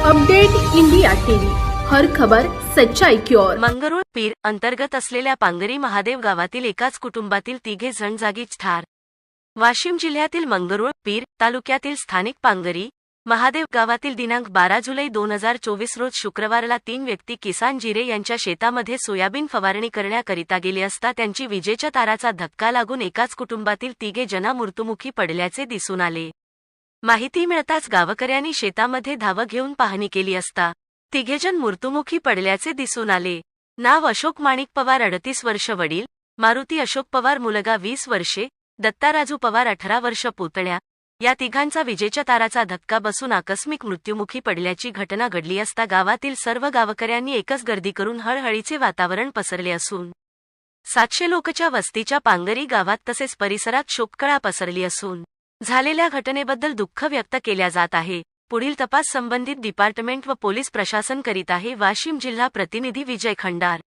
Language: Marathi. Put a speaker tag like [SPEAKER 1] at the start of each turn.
[SPEAKER 1] Update India TV. हर खबर सच्चाई की ओर.
[SPEAKER 2] मंगरुळ पीर अंतर्गत असलेल्या पांगरी महादेव गावातील एकाच कुटुंबातील तिघे जण जागीच ठार. वाशिम जिल्ह्यातील मंगरुळ पीर तालुक्यातील स्थानिक पांगरी महादेव गावातील दिनांक बारा जुलै दोन हजार चोवीस रोज शुक्रवारला तीन व्यक्ती किसान जिरे यांच्या शेतामध्ये सोयाबीन फवारणी करण्याकरिता गेली असता त्यांची विजेच्या ताराचा धक्का लागून एकाच कुटुंबातील तिघे जना मृत्युमुखी पडल्याचे दिसून आले. माहिती मिळताच गावकऱ्यांनी शेतामध्ये धावं घेऊन पाहणी केली असता तिघेजण मृत्युमुखी पडल्याचे दिसून आले. नाव अशोक माणिक पवार अडतीस वर्ष वडील मारुती अशोक पवार मुलगा वीस वर्षे दत्ताराजू पवार अठरा वर्ष पुतण्या. या तिघांचा विजेच्या ताराचा धक्का बसून आकस्मिक मृत्युमुखी पडल्याची घटना घडली असता गावातील सर्व गावकऱ्यांनी एकच गर्दी करून हळहळीचे वातावरण पसरले असून सातशे लोकच्या वस्तीच्या पांगरी गावात तसेच परिसरात शोककळा पसरली असून झालेल्या घटनेबद्दल दुःख व्यक्त केल्या जात आहे. पुढील तपास संबंधित डिपार्टमेंट व पोलीस प्रशासन करीत आहे. वाशिम जिल्हा प्रतिनिधी विजय खंडार.